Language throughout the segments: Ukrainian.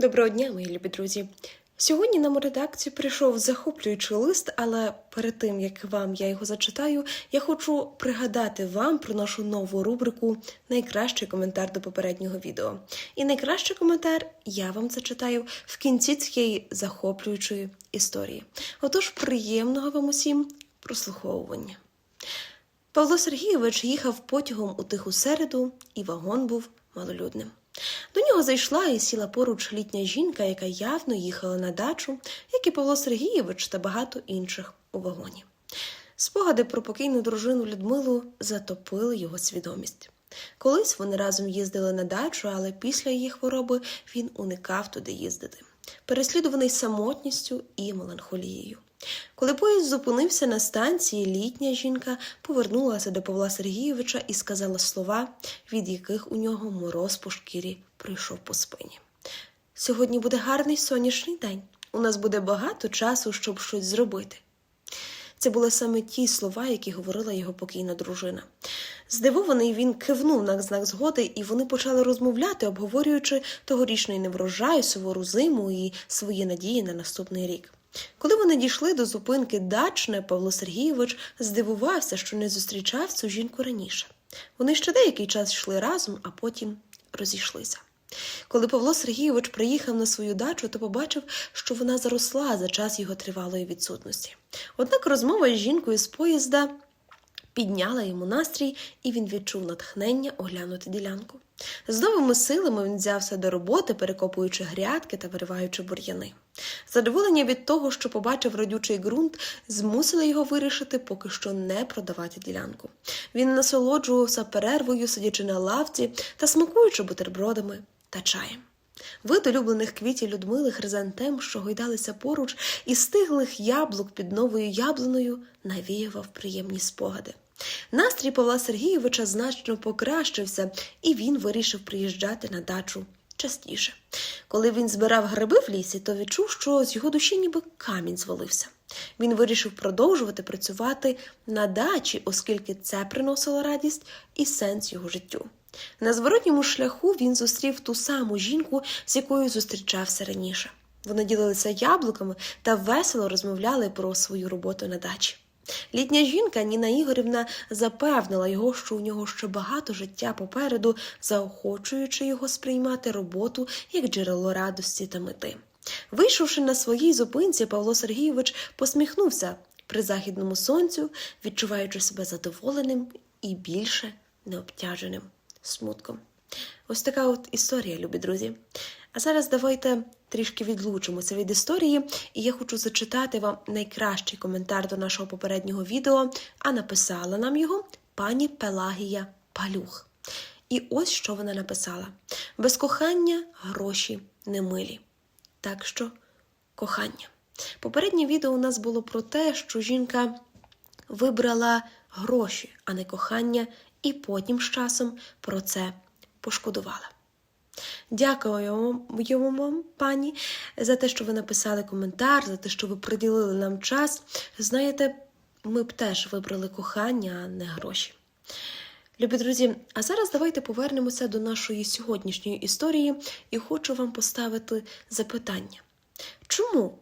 Доброго дня, мої любі друзі. Сьогодні нам у редакцію прийшов захоплюючий лист, але перед тим як вам я його зачитаю, я хочу пригадати вам про нашу нову рубрику Найкращий коментар до попереднього відео. І найкращий коментар я вам зачитаю в кінці цієї захоплюючої історії. Отож, приємного вам усім прослуховування. Павло Сергійович їхав потягом у тиху середу, і вагон був малолюдним. До нього зайшла і сіла поруч літня жінка, яка явно їхала на дачу, як і Павло Сергійович та багато інших у вагоні. Спогади про покійну дружину Людмилу затопили його свідомість. Колись вони разом їздили на дачу, але після її хвороби він уникав туди їздити, переслідуваний самотністю і меланхолією. Коли поїзд зупинився на станції, літня жінка повернулася до Павла Сергійовича і сказала слова, від яких у нього мороз по шкірі прийшов по спині. Сьогодні буде гарний сонячний день. У нас буде багато часу, щоб щось зробити. Це були саме ті слова, які говорила його покійна дружина. Здивований він кивнув на знак згоди, і вони почали розмовляти, обговорюючи тогорічний неврожай, сувору зиму і свої надії на наступний рік. Коли вони дійшли до зупинки дачне, Павло Сергійович здивувався, що не зустрічав цю жінку раніше. Вони ще деякий час йшли разом, а потім розійшлися. Коли Павло Сергійович приїхав на свою дачу, то побачив, що вона заросла за час його тривалої відсутності. Однак розмова з жінкою з поїзда підняла йому настрій, і він відчув натхнення оглянути ділянку. З новими силами він взявся до роботи, перекопуючи грядки та вириваючи бур'яни. Задоволення від того, що побачив родючий ґрунт, змусило його вирішити поки що не продавати ділянку. Він насолоджувався перервою, сидячи на лавці та смакуючи бутербродами та чаєм. Вид улюблених квітів Людмили хризантем, що гойдалися поруч, і стиглих яблук під новою яблуною навіював приємні спогади. Настрій Павла Сергійовича значно покращився, і він вирішив приїжджати на дачу частіше. Коли він збирав гриби в лісі, то відчув, що з його душі ніби камінь звалився. Він вирішив продовжувати працювати на дачі, оскільки це приносило радість і сенс його життю. На зворотньому шляху він зустрів ту саму жінку, з якою зустрічався раніше. Вони ділилися яблуками та весело розмовляли про свою роботу на дачі. Літня жінка Ніна Ігорівна запевнила його, що у нього ще багато життя попереду, заохочуючи його сприймати роботу як джерело радості та мети. Вийшовши на своїй зупинці, Павло Сергійович посміхнувся при західному сонцю, відчуваючи себе задоволеним і більше необтяженим смутком. Ось така от історія, любі друзі. А зараз давайте трішки відлучимося від історії, і я хочу зачитати вам найкращий коментар до нашого попереднього відео, а написала нам його пані Пелагія Палюх. І ось що вона написала: без кохання гроші не милі. Так що кохання. Попереднє відео у нас було про те, що жінка вибрала гроші, а не кохання, і потім з часом про це пошкодувала. Дякую вам, пані, за те, що ви написали коментар, за те, що ви приділили нам час. Знаєте, ми б теж вибрали кохання, а не гроші. Любі друзі, а зараз давайте повернемося до нашої сьогоднішньої історії і хочу вам поставити запитання. Чому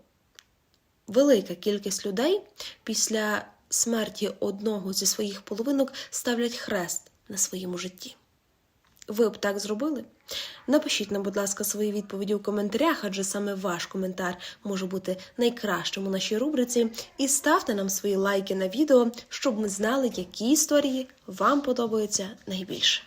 велика кількість людей після смерті одного зі своїх половинок ставлять хрест на своєму житті? Ви б так зробили? Напишіть нам, будь ласка, свої відповіді у коментарях, адже саме ваш коментар може бути найкращим у нашій рубриці. І ставте нам свої лайки на відео, щоб ми знали, які історії вам подобаються найбільше.